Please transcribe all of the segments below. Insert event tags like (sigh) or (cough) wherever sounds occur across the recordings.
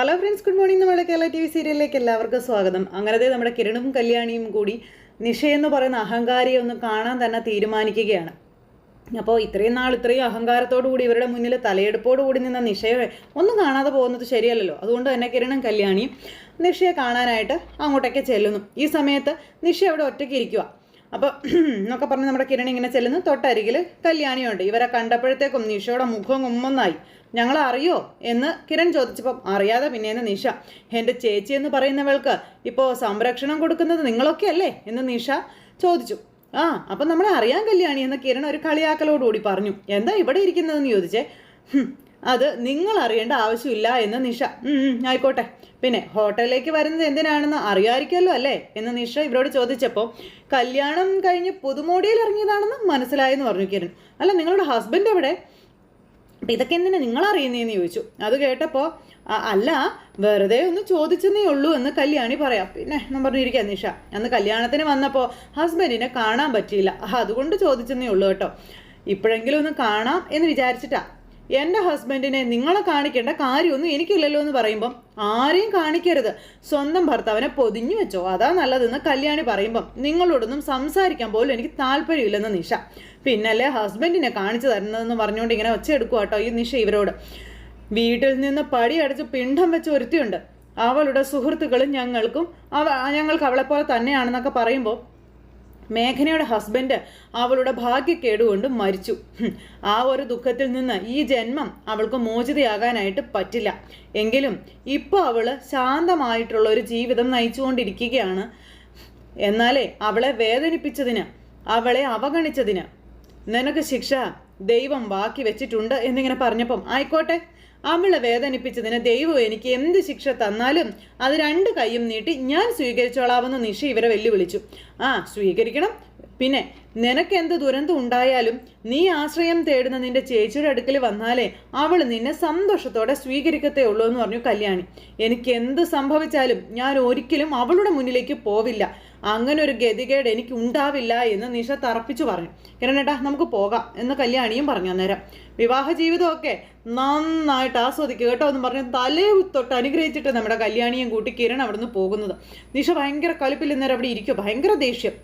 Hello friends good morning നമ്മുടെ Kerala T V സീരിയലിലേക്ക് എല്ലാവർക്കും സ്വാഗതം. അങ്ങനത്തെ നമ്മുടെ കിരണും കല്യാണിയും കൂടി നിഷയെന്ന് പറയുന്ന അഹങ്കാരിയെ ഒന്ന് കാണാൻ തന്നെ തീരുമാനിക്കുകയാണ്. അപ്പോൾ ഇത്രയും നാൾ ഇത്രയും അഹങ്കാരത്തോടുകൂടി ഇവരുടെ മുന്നിൽ തലയെടുപ്പോടു കൂടി നിന്ന നിഷയെ ഒന്നും കാണാതെ പോകുന്നത് ശരിയല്ലല്ലോ. അതുകൊണ്ട് തന്നെ കിരണും കല്യാണിയും നിഷയെ കാണാനായിട്ട് അങ്ങോട്ടേക്ക് ചെല്ലുന്നു. ഈ സമയത്ത് നിഷ അവിടെ ഒറ്റയ്ക്ക് ഇരിക്കുക അപ്പോൾ എന്നൊക്കെ പറഞ്ഞ് നമ്മുടെ കിരൺ ഇങ്ങനെ ചെല്ലുന്നു. തൊട്ടരികിൽ കല്യാണിയുണ്ട്. ഇവരെ കണ്ടപ്പോഴത്തേക്കും നിഷയുടെ മുഖം ഉമ്മെന്നായി. ഞങ്ങൾ അറിയോ എന്ന് കിരൺ ചോദിച്ചപ്പം അറിയാതെ പിന്നെയെന്ന് നിഷ. എന്റെ ചേച്ചി എന്ന് പറയുന്നവൾക്ക് ഇപ്പോൾ സംരക്ഷണം കൊടുക്കുന്നത് നിങ്ങളൊക്കെ അല്ലേ? എന്ന് നിഷ ചോദിച്ചു. ആ അപ്പം നമ്മളെ അറിയാൻ കല്യാണി എന്ന് കിരൺ ഒരു കളിയാക്കലോടുകൂടി പറഞ്ഞു. എന്താ ഇവിടെ ഇരിക്കുന്നതെന്ന് ചോദിച്ചേ? "ഹും, അത് നിങ്ങൾ അറിയേണ്ട ആവശ്യമില്ല എന്ന് നിഷ. "ഉം, ഉം, ആയിക്കോട്ടെ. പിന്നെ ഹോട്ടലിലേക്ക് വരുന്നത് എന്തിനാണെന്ന് അറിയാമായിരിക്കുമല്ലോ അല്ലേ? എന്ന് നിഷ ഇവരോട് ചോദിച്ചപ്പോൾ കല്യാണം കഴിഞ്ഞ് പുതുമോടിയിൽ ഇറങ്ങിയതാണെന്ന് മനസ്സിലായെന്ന് പറഞ്ഞു കിരൺ. അല്ല നിങ്ങളുടെ ഹസ്ബൻഡ് എവിടെ? ഇതൊക്കെ എന്തിനാ നിങ്ങൾ അറിയുന്നതെന്ന് ചോദിച്ചു. അത് കേട്ടപ്പോൾ അല്ല വെറുതെ ഒന്ന് ചോദിച്ചെന്നേ ഉള്ളൂ എന്ന് കല്യാണി പറയാം. പിന്നെ ഞാൻ പറഞ്ഞിരിക്കുക നിഷ. അന്ന് കല്യാണത്തിന് വന്നപ്പോൾ ഹസ്ബൻഡിനെ കാണാൻ പറ്റിയില്ല. അതുകൊണ്ട് ചോദിച്ചെന്നേ ഉള്ളൂ കേട്ടോ. ഇപ്പോഴെങ്കിലും ഒന്ന് കാണാം എന്ന് വിചാരിച്ചിട്ടാ. എന്റെ ഹസ്ബൻഡിനെ നിങ്ങളെ കാണിക്കേണ്ട കാര്യമൊന്നും എനിക്കില്ലല്ലോ എന്ന് പറയുമ്പം ആരെയും കാണിക്കരുത്. സ്വന്തം ഭർത്താവിനെ പൊതിഞ്ഞു വെച്ചോ. അതാ നല്ലതെന്ന് കല്യാണി പറയുമ്പം നിങ്ങളോടൊന്നും സംസാരിക്കാൻ പോലും എനിക്ക് താല്പര്യമില്ലെന്ന് നിഷ. പിന്നല്ലേ ഹസ്ബൻഡിനെ കാണിച്ചു തരുന്നതെന്ന് പറഞ്ഞുകൊണ്ട് ഇങ്ങനെ ഒച്ചയെടുക്കുക കേട്ടോ ഈ നിഷ ഇവരോട്. വീട്ടിൽ നിന്ന് പടി അടച്ച് പിണ്ഡം വെച്ച് ഒരുത്തിയുണ്ട്. അവളുടെ സുഹൃത്തുക്കളും ഞങ്ങൾക്കും അവ ഞങ്ങൾക്ക് അവളെപ്പോലെ തന്നെയാണെന്നൊക്കെ പറയുമ്പോൾ മേഘനയുടെ ഹസ്ബൻഡ് അവളുടെ ഭാഗ്യക്കേടുകൊണ്ട് മരിച്ചു. ആ ഒരു ദുഃഖത്തിൽ നിന്ന് ഈ ജന്മം അവൾക്ക് മോചിതയാകാനായിട്ട് പറ്റില്ല. എങ്കിലും ഇപ്പോൾ അവൾ ശാന്തമായിട്ടുള്ള ഒരു ജീവിതം നയിച്ചുകൊണ്ടിരിക്കുകയാണ്. എന്നാലേ അവളെ വേദനിപ്പിച്ചതിന് അവളെ അവഗണിച്ചതിന് നിനക്ക് ശിക്ഷ ദൈവം ബാക്കി വെച്ചിട്ടുണ്ട് എന്നിങ്ങനെ പറഞ്ഞപ്പം ആയിക്കോട്ടെ. അവളെ വേദനിപ്പിച്ചതിന് ദൈവം എനിക്ക് എന്ത് ശിക്ഷ തന്നാലും അത് രണ്ട് കൈയും നീട്ടി ഞാൻ സ്വീകരിച്ചോളാമെന്ന് നിഷ ഇവരെ വെല്ലുവിളിച്ചു. ആ സ്വീകരിക്കണം. പിന്നെ നിനക്ക് എന്ത് ദുരന്തം ഉണ്ടായാലും നീ ആശ്രയം തേടുന്ന നിന്റെ ചേച്ചിയുടെ അടുക്കൽ വന്നാലേ അവൾ നിന്നെ സന്തോഷത്തോടെ സ്വീകരിക്കത്തേ ഉള്ളൂ എന്ന് പറഞ്ഞു കല്യാണി. എനിക്ക് എന്ത് സംഭവിച്ചാലും ഞാൻ ഒരിക്കലും അവളുടെ മുന്നിലേക്ക് പോവില്ല. അങ്ങനെ ഒരു ഗതികേട് എനിക്ക് ഉണ്ടാവില്ല എന്ന് നിഷ തറപ്പിച്ചു പറഞ്ഞു. കിരണേട്ടാ നമുക്ക് പോകാം എന്ന് കല്യാണിയും പറഞ്ഞു അന്നേരം. വിവാഹ ജീവിതമൊക്കെ നന്നായിട്ട് ആസ്വദിക്കുക കേട്ടോ എന്ന് പറഞ്ഞ് തലേ തൊട്ട് അനുഗ്രഹിച്ചിട്ട് നമ്മുടെ കല്യാണിയും കൂട്ടി കിരൺ അവിടുന്ന് പോകുന്നത്. നിഷ ഭയങ്കര കലിപ്പിൽ ഇന്നേരം അവിടെ ഇരിക്കുക ഭയങ്കര ദേഷ്യം.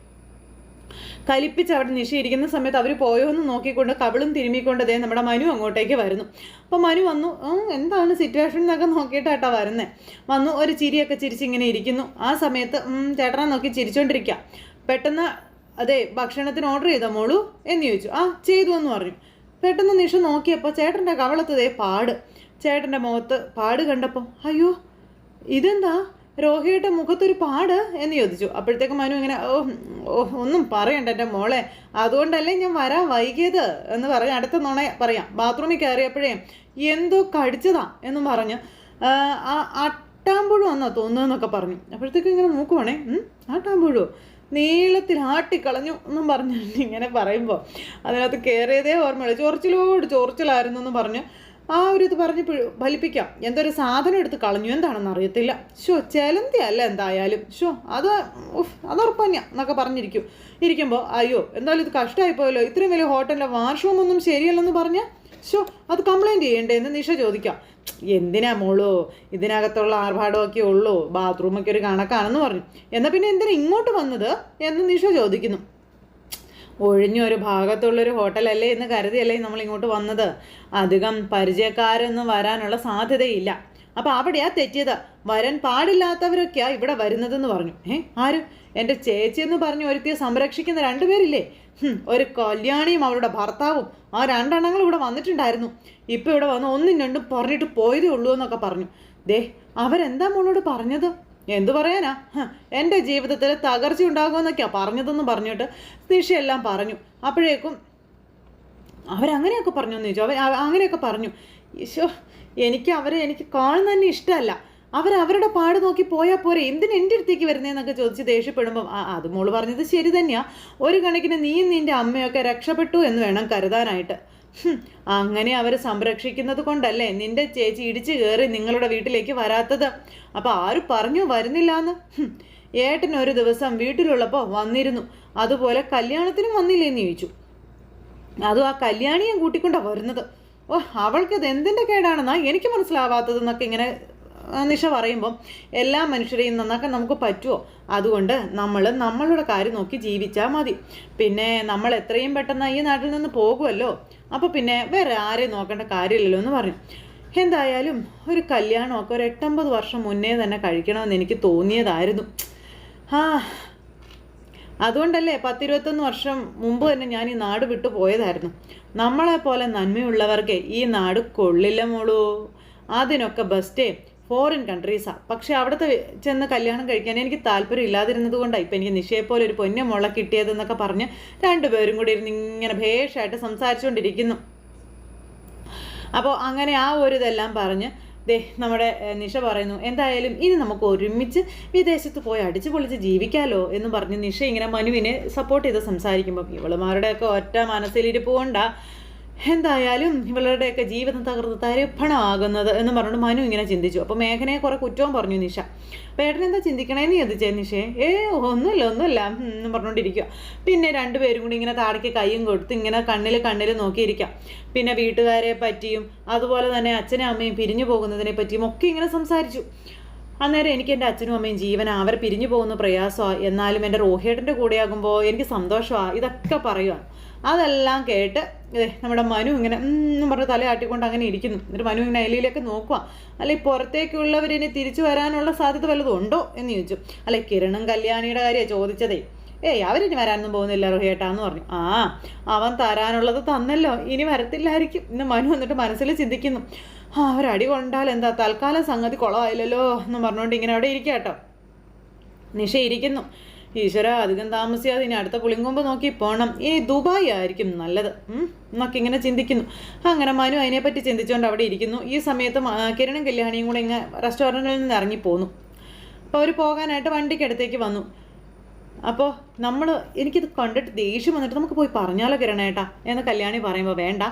കലിപ്പിച്ച് അവിടെ നിശയിരിക്കുന്ന സമയത്ത് അവർ പോയോ എന്ന് നോക്കിക്കൊണ്ട് കവിളും തിരുമ്മിക്കൊണ്ട് ദേ നമ്മുടെ മനു അങ്ങോട്ടേക്ക് വരുന്നു. അപ്പോൾ മനു വന്നു എന്താണ് സിറ്റുവേഷൻ എന്നൊക്കെ നോക്കിയിട്ടാട്ടാ വരുന്നത് വന്നു ഒരു ചിരിയൊക്കെ ചിരിച്ചിങ്ങനെ ഇരിക്കുന്നു. ആ സമയത്ത് "ഉം, ചേട്ടനെ നോക്കി ചിരിച്ചോണ്ടിരിക്കുക പെട്ടെന്ന് അതെ ഭക്ഷണത്തിന് ഓർഡർ ചെയ്ത മോളൂ? എന്ന് ചോദിച്ചു. ആ ചെയ്തു എന്ന് പറഞ്ഞു. പെട്ടെന്ന് നിഷ നോക്കിയപ്പോൾ ചേട്ടന്റെ കവളത്തതേ പാട്. ചേട്ടന്റെ മുഖത്ത് പാട് കണ്ടപ്പോൾ അയ്യോ ഇതെന്താ? രോഹിയുടെ മുഖത്തൊരു പാട് എന്ന് ചോദിച്ചു. അപ്പോഴത്തേക്ക് മനു ഇങ്ങനെ ഓ ഒന്നും പറയണ്ട എന്റെ മോളെ. അതുകൊണ്ടല്ലേ ഞാൻ വരാൻ വൈകിയത്? എന്ന് പറഞ്ഞ് അടുത്ത നുണ പറയാം. ബാത്റൂമിൽ കയറിയപ്പോഴേ എന്തോ കടിച്ചതാ എന്നും പറഞ്ഞ് ആട്ടാമ്പുഴു തോന്നുന്നൊക്കെ തോന്നുന്നതെന്നൊക്കെ പറഞ്ഞു. അപ്പോഴത്തേക്കും ഇങ്ങനെ നോക്കുവാണേ "ഉം, ആട്ടാമ്പുഴു നീളത്തിൽ ആട്ടിക്കളഞ്ഞു എന്നും പറഞ്ഞു ഇങ്ങനെ പറയുമ്പോൾ അതിനകത്ത് കയറിയതേ ഓർമ്മയുള്ളൂ. ചൊറിച്ചിലോട് ചൊറിച്ചിലായിരുന്നു എന്ന് പറഞ്ഞ് ആ ഒരു ഇത് പറഞ്ഞ് ഫലിപ്പിക്കാം. എന്തൊരു സാധനം എടുത്ത് കളഞ്ഞു? എന്താണെന്ന് അറിയത്തില്ല. ഷോ ചെലന്തി അല്ല എന്തായാലും. ഷോ അത് ഉഫ്, അത് ഉറപ്പന്നെയാ എന്നൊക്കെ പറഞ്ഞിരിക്കും. ഇരിക്കുമ്പോൾ അയ്യോ എന്തായാലും ഇത് കഷ്ടമായി പോയല്ലോ ഇത്രയും വലിയ ഹോട്ടലിന്റെ വാഷ്റൂം ഒന്നും ശരിയല്ലെന്ന് പറഞ്ഞാൽ ഷോ അത് കംപ്ലൈന്റ് ചെയ്യണ്ടേ എന്ന് നിഷ ചോദിക്കാം. എന്തിനാ മോളോ ഇതിനകത്തുള്ള ആർഭാടമൊക്കെ ഉള്ളൂ. ബാത്റൂമൊക്കെ ഒരു കണക്കാണെന്ന് പറഞ്ഞു. എന്നാൽ പിന്നെ എന്തിനാ ഇങ്ങോട്ട് വന്നത് എന്ന് നിഷ ചോദിക്കുന്നു. ഒഴിഞ്ഞൊരു ഭാഗത്തുള്ളൊരു ഹോട്ടലല്ലേ എന്ന് കരുതിയല്ലേ നമ്മൾ ഇങ്ങോട്ട് വന്നത്. അധികം പരിചയക്കാരൊന്നും വരാനുള്ള സാധ്യതയില്ല. അപ്പം അവിടെയാ തെറ്റിയത്. വരാൻ പാടില്ലാത്തവരൊക്കെയാ ഇവിടെ വരുന്നതെന്ന് പറഞ്ഞു. ഏ ആരും? എന്റെ ചേച്ചി എന്ന് പറഞ്ഞ് ഒരുത്തിയെ സംരക്ഷിക്കുന്ന രണ്ടുപേരില്ലേ? ഒരു കല്യാണിയും അവരുടെ ഭർത്താവും. ആ രണ്ടെണ്ണങ്ങൾ ഇവിടെ വന്നിട്ടുണ്ടായിരുന്നു. ഇപ്പം ഇവിടെ വന്ന് ഒന്നും രണ്ടും പറഞ്ഞിട്ട് പോയതേ ഉള്ളൂ എന്നൊക്കെ പറഞ്ഞു. ദേ അവരെന്താ മോളോട് പറഞ്ഞത്? എന്തു പറയാനാ? എന്റെ ജീവിതത്തിൽ തകർച്ച ഉണ്ടാകുമെന്നൊക്കെയാ പറഞ്ഞതെന്ന് പറഞ്ഞിട്ട് നിഷയെല്ലാം പറഞ്ഞു. അപ്പോഴേക്കും അവരങ്ങനെയൊക്കെ പറഞ്ഞു എന്ന് ചോദിച്ചു. അവർ അങ്ങനെയൊക്കെ പറഞ്ഞു. ഈശോ എനിക്ക് അവരെ എനിക്ക് കാണുന്ന തന്നെ ഇഷ്ടമല്ല. അവരവരുടെ പാട് നോക്കി പോയാൽ പോരെ എന്തിന് എന്റെ അടുത്തേക്ക് വരുന്നതെന്നൊക്കെ ചോദിച്ച് ദേഷ്യപ്പെടുമ്പം അത് മോൾ പറഞ്ഞത് ശരി തന്നെയാണ് ഒരു കണക്കിന് നീയും നിന്റെ അമ്മയൊക്കെ രക്ഷപ്പെട്ടു എന്ന് വേണം കരുതാനായിട്ട്. അങ്ങനെ അവർ സംരക്ഷിക്കുന്നത് കൊണ്ടല്ലേ നിന്റെ ചേച്ചി ഇടിച്ചു കയറി നിങ്ങളുടെ വീട്ടിലേക്ക് വരാത്തത്? അപ്പോൾ ആരും പറഞ്ഞു വരുന്നില്ല എന്ന് ഏട്ടൻ ഒരു ദിവസം വീട്ടിലുള്ളപ്പോൾ വന്നിരുന്നു. അതുപോലെ കല്യാണത്തിനും വന്നില്ലേന്ന് ചോദിച്ചു. അതും ആ കല്യാണിയും കൂട്ടിക്കൊണ്ടാ വരുന്നത്. ഓ അവൾക്കത് എന്തിന്റെ കേടാണെന്നാ എനിക്ക് മനസ്സിലാവാത്തതെന്നൊക്കെ ഇങ്ങനെ നിഷ പറയുമ്പോൾ എല്ലാ മനുഷ്യരെയും നന്നാക്കാൻ നമുക്ക് പറ്റുമോ അതുകൊണ്ട് നമ്മൾ നമ്മളുടെ കാര്യം നോക്കി ജീവിച്ചാൽ മതി. പിന്നെ നമ്മൾ എത്രയും പെട്ടെന്ന് ഈ നാട്ടിൽ നിന്ന് പോകുമല്ലോ അപ്പോൾ പിന്നെ വേറെ ആരെയും നോക്കേണ്ട കാര്യമില്ലല്ലോ എന്ന് പറഞ്ഞു. എന്തായാലും ഒരു കല്യാണമൊക്കെ ഒരു എട്ടമ്പത് വർഷം മുന്നേ തന്നെ കഴിക്കണമെന്ന് എനിക്ക് തോന്നിയതായിരുന്നു. ആ അതുകൊണ്ടല്ലേ പത്തിരുപത്തൊന്ന് വർഷം മുമ്പ് തന്നെ ഞാൻ ഈ നാട് വിട്ടു പോയതായിരുന്നു. നമ്മളെ പോലെ നന്മയുള്ളവർക്ക് ഈ നാട് കൊള്ളില്ല മോളൂ. അതിനൊക്കെ ബെസ്റ്റേ ഫോറിൻ കൺട്രീസാണ് പക്ഷെ അവിടുത്തെ ചെന്ന് കല്യാണം കഴിക്കാൻ എനിക്ക് താല്പര്യം ഇല്ലാതിരുന്നത് കൊണ്ടാണ് ഇപ്പം എനിക്ക് നിശ്ചയെപ്പോലെ ഒരു പൊന്നെ മുള കിട്ടിയതെന്നൊക്കെ പറഞ്ഞ് രണ്ടുപേരും കൂടി ഇരുന്ന് ഇങ്ങനെ ഭേഷായിട്ട് സംസാരിച്ചുകൊണ്ടിരിക്കുന്നു. അപ്പോൾ അങ്ങനെ ആ ഒരു ഇതെല്ലാം പറഞ്ഞ് ദേ നമ്മുടെ നിഷ പറയുന്നു എന്തായാലും ഇനി നമുക്ക് ഒരുമിച്ച് വിദേശത്ത് പോയി അടിച്ചു പൊളിച്ച് ജീവിക്കാലോ എന്ന് പറഞ്ഞ് നിഷ ഇങ്ങനെ മനുവിനെ സപ്പോർട്ട് ചെയ്ത് സംസാരിക്കുമ്പോൾ ഇവളുമാരുടെയൊക്കെ ഒറ്റ മനസ്സിലിരിപ്പ് കൊണ്ടാ എന്തായാലും ഇവളുടെയൊക്കെ ജീവിതം തകർന്ന് തരിപ്പണമാകുന്നത് എന്ന് പറഞ്ഞിട്ട് മനു ഇങ്ങനെ ചിന്തിച്ചു. അപ്പോൾ മേഘനയെ കുറെ കുറ്റവും പറഞ്ഞു നിഷ. ഏട്ടൻ എന്താ ചിന്തിക്കണേന്ന് ചോദിച്ചേ നിഷേ? ഏ ഒന്നുമില്ല ഒന്നുമില്ല എന്ന് പറഞ്ഞുകൊണ്ടിരിക്കുക. പിന്നെ രണ്ടുപേരും കൂടി ഇങ്ങനെ താടയ്ക്ക് കൈയും കൊടുത്ത് ഇങ്ങനെ കണ്ണിൽ കണ്ണിൽ നോക്കിയിരിക്കാം. പിന്നെ വീട്ടുകാരെ പറ്റിയും അതുപോലെ തന്നെ അച്ഛനും അമ്മയും പിരിഞ്ഞു പോകുന്നതിനെ പറ്റിയും ഒക്കെ ഇങ്ങനെ സംസാരിച്ചു. അന്നേരം എനിക്ക് എന്റെ അച്ഛനും അമ്മയും ജീവന അവർ പിരിഞ്ഞു പോകുന്ന പ്രയാസമാണ് എന്നാലും എന്റെ റോഹിയേട്ടന്റെ കൂടെയാകുമ്പോൾ എനിക്ക് സന്തോഷമാണ് ഇതൊക്കെ പറയുക അതെല്ലാം കേട്ട് അതെ നമ്മുടെ മനു ഇങ്ങനെ എന്നും പറഞ്ഞ് തല ആട്ടിക്കൊണ്ട് അങ്ങനെ ഇരിക്കുന്നു. എന്നിട്ട് മനു ഇങ്ങനെ അയലിയിലേക്ക് നോക്കുക അല്ലെ പുറത്തേക്കുള്ളവർ ഇനി തിരിച്ചു വരാനുള്ള സാധ്യത വല്ലതും ഉണ്ടോ എന്ന് ചോദിച്ചു. അല്ലെ കിരണും കല്യാണിയുടെ കാര്യമാണ് ചോദിച്ചതേ. ഏയ് അവരിനി വരാനൊന്നും പോകുന്നില്ല റോഹിയേട്ടാന്ന് പറഞ്ഞു. ആ അവൻ തരാനുള്ളത് തന്നല്ലോ. ഇനി വരത്തില്ലായിരിക്കും ഇന്ന് മനു എന്നിട്ട് മനസ്സിൽ ചിന്തിക്കുന്നു. ആ അവരടി കൊണ്ടാൽ എന്താ തൽക്കാലം സംഗതി കുളമായില്ലല്ലോ എന്ന് പറഞ്ഞുകൊണ്ട് ഇങ്ങനെ അവിടെ ഇരിക്കുക കേട്ടോ ഇരിക്കുന്നു. ഈശ്വര അധികം താമസിയാതെ ഇനി അടുത്ത പുളിങ്കൊമ്പ് നോക്കി പോകണം ഇനി ദുബായ് ആയിരിക്കും നല്ലത്. എന്നൊക്കെ ഇങ്ങനെ ചിന്തിക്കുന്നു. അങ്ങനെ മനു അതിനെപ്പറ്റി ചിന്തിച്ചുകൊണ്ട് അവിടെ ഇരിക്കുന്നു. ഈ സമയത്ത് കിരണും കല്യാണിയും കൂടെ ഇങ്ങനെ റെസ്റ്റോറന്റിൽ നിന്ന് ഇറങ്ങിപ്പോന്നു അപ്പോൾ അവർ പോകാനായിട്ട് വണ്ടിക്കടുത്തേക്ക് വന്നു. അപ്പോൾ നമ്മൾ എനിക്കിത് കണ്ടിട്ട് ദേഷ്യം വന്നിട്ട് നമുക്ക് പോയി പറഞ്ഞാലോ കിരണേട്ടാ എന്ന് കല്യാണി പറയുമ്പോൾ വേണ്ട.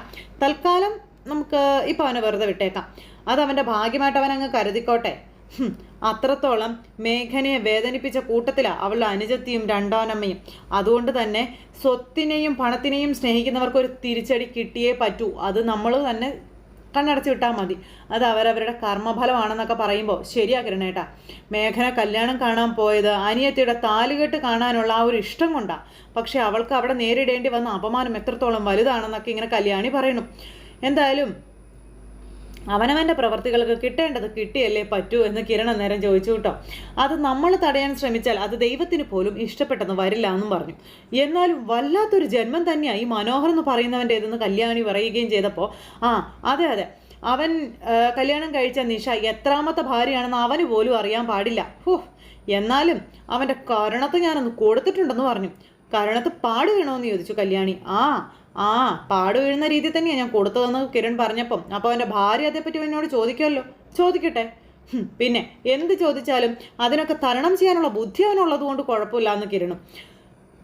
തൽക്കാലം നമുക്ക് ഇപ്പോൾ അവനെ വെറുതെ വിട്ടേക്കാം. അത് അവന്റെ ഭാഗ്യമായിട്ട് അവൻ അങ്ങ് കരുതിക്കോട്ടെ അത്രത്തോളം മേഘനയെ വേദനിപ്പിച്ച കൂട്ടത്തിലാണ് അവളുടെ അനുജത്തിയും രണ്ടാനമ്മയും. അതുകൊണ്ട് തന്നെ സ്വത്തിനെയും പണത്തിനെയും സ്നേഹിക്കുന്നവർക്ക് ഒരു തിരിച്ചടി കിട്ടിയേ പറ്റൂ. അത് നമ്മൾ തന്നെ കണ്ണടച്ച് വിട്ടാൽ മതി. അത് അവരവരുടെ കർമ്മഫലമാണെന്നൊക്കെ പറയുമ്പോൾ ശരിയാ കിരണേട്ടാ. മേഘന കല്യാണം കാണാൻ പോയത് അനിയത്തിയുടെ താലുകെട്ട് കാണാനുള്ള ആ ഒരു ഇഷ്ടം കൊണ്ടാണ് പക്ഷെ അവൾക്ക് അവിടെ നേരിടേണ്ടി വന്ന അപമാനം എത്രത്തോളം വലുതാണെന്നൊക്കെ ഇങ്ങനെ കല്യാണി പറയണം എന്തായാലും അവനവന്റെ പ്രവർത്തികൾക്ക് കിട്ടേണ്ടത് കിട്ടിയല്ലേ പറ്റൂ എന്ന് കിരൺ അന്നേരം ചോദിച്ചു കേട്ടോ. അത് നമ്മൾ തടയാൻ ശ്രമിച്ചാൽ അത് ദൈവത്തിന് പോലും ഇഷ്ടപ്പെട്ടെന്ന് വരില്ല എന്നും പറഞ്ഞു. എന്നാലും വല്ലാത്തൊരു ജന്മം തന്നെയാണ് ഈ മനോഹർ എന്ന് പറയുന്നവന്റെ ഇതെന്ന് കല്യാണി പറയുകയും ചെയ്തപ്പോൾ ആ അതെ അതെ. അവൻ കല്യാണം കഴിച്ച നിഷ എത്രാമത്തെ ഭാര്യയാണെന്ന് അവന് പോലും അറിയാൻ പാടില്ല. ഹോ എന്നാലും അവന്റെ കരുണത്ത് ഞാനൊന്ന് കൊടുത്തിട്ടുണ്ടെന്ന് പറഞ്ഞു. കരുണത്ത് പാട് എന്ന് ചോദിച്ചു കല്യാണി. ആ ആ പാട് വീഴുന്ന രീതി തന്നെയാണ് ഞാൻ കൊടുത്തതെന്ന് കിരൺ പറഞ്ഞപ്പം. അപ്പോൾ അവന്റെ ഭാര്യ അതേപ്പറ്റി എന്നോട് ചോദിക്കുമല്ലോ ചോദിക്കട്ടെ. പിന്നെ എന്ത് ചോദിച്ചാലും അതിനൊക്കെ തരണം ചെയ്യാനുള്ള ബുദ്ധി അവനുള്ളത് കൊണ്ട് കുഴപ്പമില്ല എന്ന് കിരണും.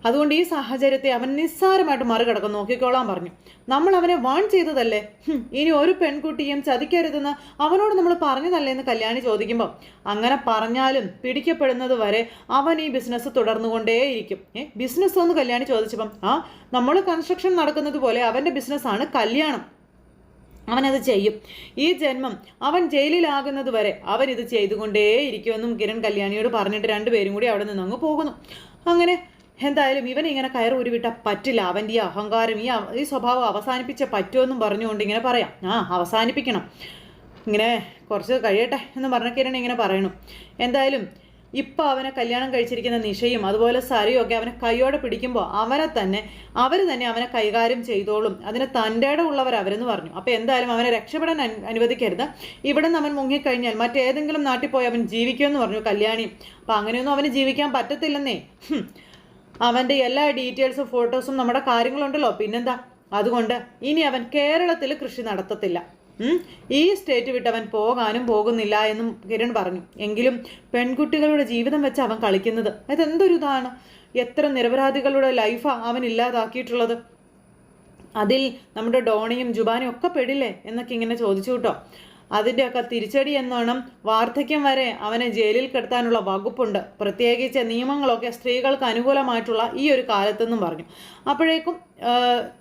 അതുകൊണ്ട് ഈ സാഹചര്യത്തെ അവൻ നിസ്സാരമായിട്ട് മറികടക്കം നോക്കിക്കോളാൻ പറഞ്ഞു. നമ്മൾ അവനെ വാൺ ചെയ്തതല്ലേ? ഇനി ഒരു പെൺകുട്ടിയും ചതിക്കരുതെന്ന് അവനോട് നമ്മൾ പറഞ്ഞതല്ലേ എന്ന് കല്യാണി ചോദിക്കുമ്പോൾ അങ്ങനെ പറഞ്ഞാലും പിടിക്കപ്പെടുന്നത് വരെ അവൻ ഈ ബിസിനസ് തുടർന്നുകൊണ്ടേയിരിക്കും. ഏ ബിസിനസ് എന്ന് കല്യാണി ചോദിച്ചപ്പം ആ നമ്മൾ കൺസ്ട്രക്ഷൻ നടക്കുന്നത് പോലെ അവന്റെ ബിസിനസ്സാണ് കല്യാണം. അവനത് ചെയ്യും. ഈ ജന്മം അവൻ ജയിലിലാകുന്നത് വരെ അവൻ ഇത് ചെയ്തുകൊണ്ടേയിരിക്കുമെന്നും കിരൺ കല്യാണിയോട് പറഞ്ഞിട്ട് രണ്ടുപേരും കൂടി അവിടെ നിന്ന് അങ്ങ് പോകുന്നു. അങ്ങനെ എന്തായാലും ഇവൻ ഇങ്ങനെ കയറി ഉരുവിട്ട പറ്റില്ല. അവന്റെ ഈ അഹങ്കാരം ഈ ഈ സ്വഭാവം അവസാനിപ്പിച്ച പറ്റുമെന്നും പറഞ്ഞുകൊണ്ട് ഇങ്ങനെ പറയാം. ആ അവസാനിപ്പിക്കണം. ഇങ്ങനെ കുറച്ച് കഴിയട്ടെ എന്ന് പറഞ്ഞ കിരൺ ഇങ്ങനെ പറയണം. എന്തായാലും ഇപ്പം അവനെ കല്യാണം കഴിച്ചിരിക്കുന്ന നിഷയും അതുപോലെ സരയും ഒക്കെ അവനെ കൈയോടെ പിടിക്കുമ്പോൾ അവനെ തന്നെ അവർ തന്നെ അവനെ കൈകാര്യം ചെയ്തോളും. അതിന് തന്റെ ഉള്ളവർ അവരെന്ന് പറഞ്ഞു. അപ്പോൾ എന്തായാലും അവനെ രക്ഷപ്പെടാൻ അനുവദിക്കരുത്. ഇവിടെ നിന്ന് അവൻ മുങ്ങിക്കഴിഞ്ഞാൽ മറ്റേതെങ്കിലും നാട്ടിൽ പോയി അവൻ ജീവിക്കുമെന്ന് പറഞ്ഞു കല്യാണി. അപ്പം അങ്ങനെയൊന്നും അവന് ജീവിക്കാൻ പറ്റത്തില്ലെന്നേ. അവന്റെ എല്ലാ ഡീറ്റെയിൽസും ഫോട്ടോസും നമ്മുടെ കാര്യങ്ങളുണ്ടല്ലോ. പിന്നെന്താ? അതുകൊണ്ട് ഇനി അവൻ കേരളത്തിൽ കൃഷി നടത്തത്തില്ല. ഈ സ്റ്റേറ്റ് വിട്ട് അവൻ പോകാനും പോകുന്നില്ല എന്നും കിരൺ പറഞ്ഞു. എങ്കിലും പെൺകുട്ടികളുടെ ജീവിതം വെച്ച് അവൻ കളിക്കുന്നത്. അതെന്തൊരു ഇതാണ്? എത്ര നിരപരാധികളുടെ ലൈഫാണ് അവൻ ഇല്ലാതാക്കിയിട്ടുള്ളത്? അതിൽ നമ്മുടെ ഡോണിയും ജുബാനും ഒക്കെ പെടില്ലേ? എന്നൊക്കെ ഇങ്ങനെ ചോദിച്ചു കേട്ടോ. അതിന്റെയൊക്കെ തിരിച്ചടി എന്നോണം വാർദ്ധക്യം വരെ അവനെ ജയിലിൽ കിടത്താനുള്ള വകുപ്പുണ്ട്. പ്രത്യേകിച്ച് നിയമങ്ങളൊക്കെ സ്ത്രീകൾക്ക് അനുകൂലമായിട്ടുള്ള ഈ ഒരു കാലത്തെന്നും പറഞ്ഞു. അപ്പോഴേക്കും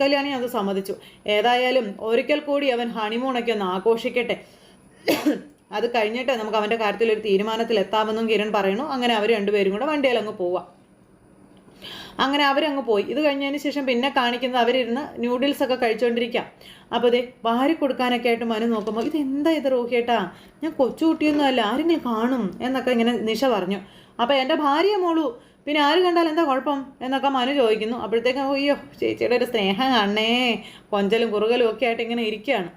കല്യാണി അത് സമ്മതിച്ചു. ഏതായാലും ഒരിക്കൽ കൂടി അവൻ ഹണിമൂണൊക്കെ ഒന്ന് ആഘോഷിക്കട്ടെ. അത് കഴിഞ്ഞിട്ട് നമുക്ക് അവന്റെ കാര്യത്തിൽ ഒരു തീരുമാനത്തിൽ എത്താമെന്നും കിരൺ പറയുന്നു. അങ്ങനെ അവർ രണ്ടുപേരും കൂടെ വണ്ടിയിൽ അങ്ങ് പോവാം അങ്ങനെ അവരങ്ങ് പോയി. ഇത് കഴിഞ്ഞതിന് ശേഷം പിന്നെ കാണിക്കുന്നത് അവരിരുന്ന് ന്യൂഡിൽസ് ഒക്കെ കഴിച്ചുകൊണ്ടിരിക്കാം അപ്പോൾ ഇതേ വാരി കൊടുക്കാനൊക്കെ ആയിട്ട് മനു നോക്കുമ്പോൾ ഇത് എന്താ ഇത് റോഹിയേട്ടാ ഞാൻ കൊച്ചുകുട്ടിയൊന്നും അല്ല ആരെങ്കിലും കാണും? എന്നൊക്കെ ഇങ്ങനെ നിഷ പറഞ്ഞു. അപ്പോൾ എന്റെ ഭാര്യ മോളു പിന്നെ ആര് കണ്ടാൽ എന്താ കുഴപ്പം? എന്നൊക്കെ മനു ചോദിക്കുന്നു. അപ്പോഴത്തേക്കും അയ്യോ ചേച്ചിയുടെ ഒരു സ്നേഹം കാണണേ. കൊഞ്ചലും കുറുകലും ഒക്കെ ആയിട്ട് ഇങ്ങനെ ഇരിക്കുകയാണ്.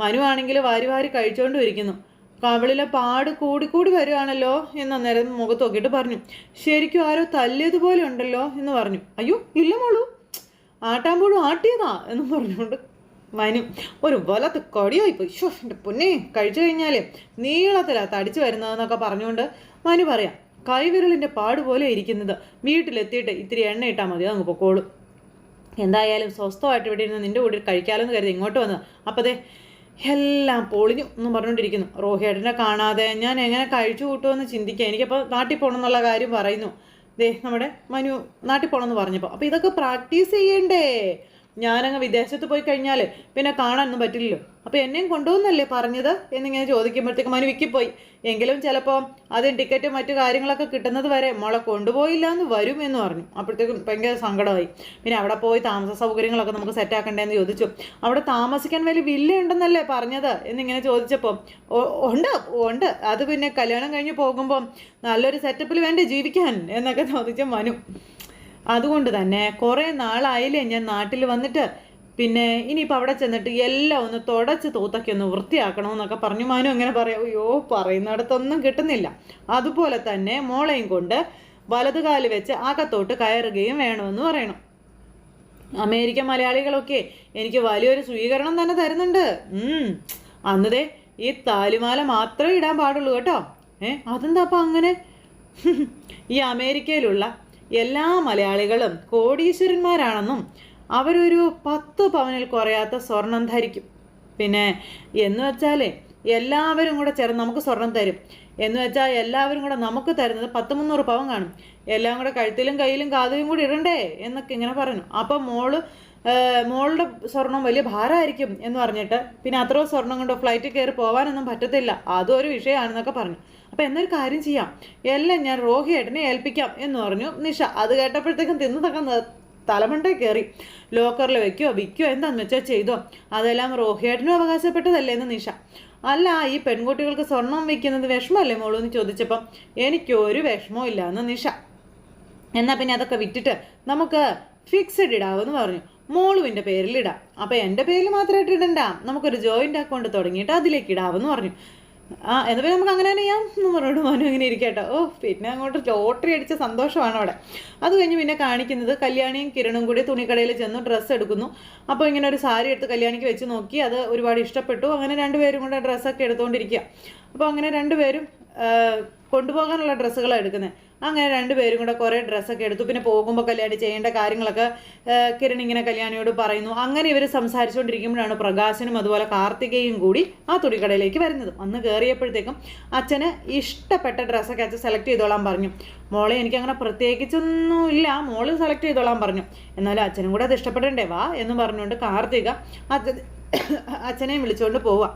മനു ആണെങ്കിൽ വാരി വാരി കഴിച്ചുകൊണ്ടും ഇരിക്കുന്നു കവിളിലെ പാട് കൂടിക്കൂടി വരുവാണല്ലോ എന്ന് അന്നേരം മുഖത്ത് നോക്കിയിട്ട് പറഞ്ഞു. ശരിക്കും ആരോ തല്ലിയതുപോലെ ഉണ്ടല്ലോ എന്ന് പറഞ്ഞു. അയ്യോ ഇല്ല മോളൂ. ആട്ടാമ്പോഴും ആട്ടിയതാ എന്ന് പറഞ്ഞുകൊണ്ട് മനു ഒരു വലത്ത് കൊടിയായിപ്പോയി പോയി. ഷോ എന്റെ പൊന്നെ കഴിച്ചു കഴിഞ്ഞാൽ നീളത്തിലാ തടിച്ചു വരുന്നതെന്നൊക്കെ പറഞ്ഞുകൊണ്ട് മനു പറയാം കൈവിരലിന്റെ പാട് പോലെ ഇരിക്കുന്നത്. വീട്ടിലെത്തിയിട്ട് ഇത്തിരി എണ്ണ ഇട്ടാൽ മതി അങ്ങ് പൊക്കോളൂ. എന്തായാലും സ്വസ്ഥമായിട്ട് ഇവിടെ ഇരുന്ന് നിന്റെ കൂടെ കഴിക്കാലോ എന്ന് കരുതി ഇങ്ങോട്ട് വന്നത്. അപ്പതേ എല്ലാം പൊളിഞ്ഞു എന്ന് പറഞ്ഞുകൊണ്ടിരിക്കുന്നു. റോഹിയേട്ടനെ കാണാതെ ഞാൻ എങ്ങനെ കഴിച്ചു കൂട്ടുമെന്ന് ചിന്തിക്കുക എനിക്കപ്പോൾ നാട്ടിൽ പോകണം എന്നുള്ള കാര്യം പറയുന്നു. ദേ നമ്മുടെ മനു നാട്ടിൽ പോകണമെന്ന് പറഞ്ഞപ്പോൾ അപ്പോൾ ഇതൊക്കെ പ്രാക്ടീസ് ചെയ്യണ്ടേ? ഞാനങ്ങ് വിദേശത്ത് പോയി കഴിഞ്ഞാൽ പിന്നെ കാണാനൊന്നും പറ്റില്ലല്ലോ. അപ്പോൾ എന്നെയും കൊണ്ടുപോകുന്നല്ലേ പറഞ്ഞത്? എന്നിങ്ങനെ ചോദിക്കുമ്പോഴത്തേക്ക് മനു വിക്കിപ്പോയി. എങ്കിലും ചിലപ്പോൾ അതിന് ടിക്കറ്റും മറ്റു കാര്യങ്ങളൊക്കെ കിട്ടുന്നത് വരെ മോളെ കൊണ്ടുപോയില്ല എന്ന് വരും എന്ന് പറഞ്ഞു. അപ്പോഴത്തേക്കും ഭയങ്കര സങ്കടമായി. പിന്നെ അവിടെ പോയി താമസ സൗകര്യങ്ങളൊക്കെ നമുക്ക് സെറ്റാക്കണ്ടേന്ന് ചോദിച്ചു. അവിടെ താമസിക്കാൻ വലിയ വില്ല ഉണ്ടെന്നല്ലേ പറഞ്ഞത്? എന്നിങ്ങനെ ചോദിച്ചപ്പോൾ "ഓ- ഉണ്ട് ഉണ്ട്. അത് പിന്നെ കല്യാണം കഴിഞ്ഞ് പോകുമ്പോൾ നല്ലൊരു സെറ്റപ്പിൽ വേണ്ടേ ജീവിക്കാൻ? എന്നൊക്കെ ചോദിച്ച മനു. അതുകൊണ്ട് തന്നെ കുറേ നാളായില്ലേ ഞാൻ നാട്ടിൽ വന്നിട്ട്. പിന്നെ ഇനിയിപ്പോൾ അവിടെ ചെന്നിട്ട് എല്ലാം ഒന്ന് തുടച്ച് തൂത്തൊക്കെ ഒന്ന് വൃത്തിയാക്കണമെന്നൊക്കെ പറഞ്ഞു മാനും അങ്ങനെ പറയാം അയ്യോ പറയുന്നിടത്തൊന്നും കിട്ടുന്നില്ല. അതുപോലെ തന്നെ മോളെയും കൊണ്ട് വലതുകാൽ വെച്ച് അകത്തോട്ട് കയറുകയും വേണമെന്ന് പറയണം. അമേരിക്കൻ മലയാളികളൊക്കെ എനിക്ക് വലിയൊരു സ്വീകരണം തന്നെ തരുന്നുണ്ട്. അന്നതേ ഈ താലിമാല മാത്രമേ ഇടാൻ പാടുള്ളൂ കേട്ടോ. ഏ അതെന്താ അപ്പം അങ്ങനെ? (laughs) ഈ അമേരിക്കയിലുള്ള എല്ലാ മലയാളികളും കോടീശ്വരന്മാരാണെന്നും അവരൊരു പത്ത് പവനിൽ കുറയാത്ത സ്വർണം ധരിക്കും. പിന്നെ എന്ന് വെച്ചാലേ എല്ലാവരും കൂടെ ചേർന്ന് നമുക്ക് സ്വർണം തരും. എന്ന് വെച്ചാൽ എല്ലാവരും കൂടെ നമുക്ക് തരുന്നത് പത്ത് മുന്നൂറ് പവൻ കാണും. എല്ലാം കൂടെ കഴുത്തിലും കയ്യിലും കാതിലും കൂടി ഇടണ്ടേ എന്നൊക്കെ ഇങ്ങനെ പറഞ്ഞു അപ്പം മോൾ മോളുടെ സ്വർണം വലിയ ഭാരമായിരിക്കും എന്ന് പറഞ്ഞിട്ട് പിന്നെ അത്രയും സ്വർണം കൊണ്ട് ഫ്ലൈറ്റിൽ കയറി പോകാനൊന്നും പറ്റത്തില്ല. അതും ഒരു വിഷയമാണെന്നൊക്കെ പറഞ്ഞു. അപ്പം എന്നൊരു കാര്യം ചെയ്യാം. എല്ലാം ഞാൻ റോഹിയേട്ടനെ ഏൽപ്പിക്കാം എന്ന് പറഞ്ഞു. നിഷ അത് കേട്ടപ്പോഴത്തേക്കും തിന്നു തക്ക തലമണ്ടേ കയറി ലോക്കറിൽ വെക്കോ വിൽക്കോ എന്താന്ന് വെച്ചാൽ ചെയ്തോ. അതെല്ലാം റോഹിയേട്ടനും അവകാശപ്പെട്ടതല്ലേ എന്ന് നിഷ. അല്ല ഈ പെൺകുട്ടികൾക്ക് സ്വർണം വയ്ക്കുന്നത് വിഷമമല്ലേ മോളൂ എന്ന് ചോദിച്ചപ്പം എനിക്കൊരു വിഷമവും ഇല്ല എന്ന് നിഷ. എന്നാൽ പിന്നെ അതൊക്കെ വിറ്റിട്ട് നമുക്ക് ഫിക്സഡ് ഇടാവെന്ന് പറഞ്ഞു. മോളുവിന്റെ പേരിൽ ഇടാം. അപ്പോൾ എന്റെ പേരിൽ മാത്രമായിട്ട് ഇടണ്ട. നമുക്കൊരു ജോയിന്റ് അക്കൗണ്ട് തുടങ്ങിയിട്ട് അതിലേക്ക് ഇടാവെന്ന് പറഞ്ഞു. ആ എന്നാൽ പിന്നെ നമുക്ക് അങ്ങനെ തന്നെ ചെയ്യാം. എന്ന് പറഞ്ഞോട്ട് മനു ഇങ്ങനെ ഇരിക്കട്ടോ. ഓ പിന്നെ അങ്ങോട്ട് ലോട്ടറി അടിച്ച സന്തോഷമാണ് അവിടെ. അത് കഴിഞ്ഞ് പിന്നെ കാണിക്കുന്നത് കല്യാണിയും കിരണും കൂടി തുണിക്കടയിൽ ചെന്ന് ഡ്രസ്സ് എടുക്കുന്നു. അപ്പോൾ ഇങ്ങനെ ഒരു സാരി എടുത്ത് കല്യാണിക്ക് വെച്ച് നോക്കി. അത് ഒരുപാട് ഇഷ്ടപ്പെട്ടു. അങ്ങനെ രണ്ടുപേരും കൂടെ ഡ്രസ്സൊക്കെ എടുത്തുകൊണ്ടിരിക്കുക അപ്പോൾ അങ്ങനെ രണ്ടുപേരും കൊണ്ടുപോകാനുള്ള ഡ്രസ്സുകളാണ് എടുക്കുന്നത് അങ്ങനെ രണ്ടുപേരും കൂടെ കുറേ ഡ്രസ്സൊക്കെ എടുത്തു. പിന്നെ പോകുമ്പോൾ കല്യാണി ചെയ്യേണ്ട കാര്യങ്ങളൊക്കെ കിരൺ ഇങ്ങനെ കല്യാണിയോട് പറയുന്നു. അങ്ങനെ ഇവർ സംസാരിച്ചുകൊണ്ടിരിക്കുമ്പോഴാണ് പ്രകാശനും അതുപോലെ കാർത്തികയും കൂടി ആ തുണിക്കടയിലേക്ക് വരുന്നത്. അന്ന് കയറിയപ്പോഴത്തേക്കും അച്ഛന് ഇഷ്ടപ്പെട്ട ഡ്രസ്സൊക്കെ അച്ഛൻ സെലക്ട് ചെയ്തോളാൻ പറഞ്ഞു. മോളെ എനിക്കങ്ങനെ പ്രത്യേകിച്ചൊന്നും ഇല്ല മോൾ സെലക്ട് ചെയ്തോളാൻ പറഞ്ഞു. എന്നാലും അച്ഛനും കൂടെ അത് ഇഷ്ടപ്പെടണ്ടേ? വാ എന്ന് പറഞ്ഞുകൊണ്ട് കാർത്തിക അച്ഛൻ അച്ഛനെയും വിളിച്ചുകൊണ്ട് പോവാം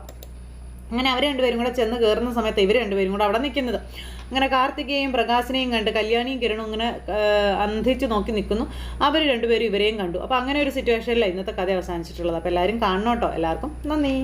അങ്ങനെ അവർ രണ്ടുപേരും കൂടെ ചെന്ന് കയറുന്ന സമയത്ത് ഇവർ രണ്ടുപേരും കൂടെ അവിടെ നിൽക്കുന്നത്. അങ്ങനെ കാർത്തികയും പ്രകാശിനെയും കണ്ട് കല്യാണിയും കിരണും ഇങ്ങനെ അന്ധിച്ച് നോക്കി നിൽക്കുന്നു. അവർ രണ്ടുപേരും ഇവരെയും കണ്ടു. അപ്പോൾ അങ്ങനെ ഒരു സിറ്റുവേഷനിലാണ് ഇന്നത്തെ കഥ അവസാനിച്ചിട്ടുള്ളത്. അപ്പോൾ എല്ലാവരും കാണണം കേട്ടോ എല്ലാവർക്കും നന്ദി.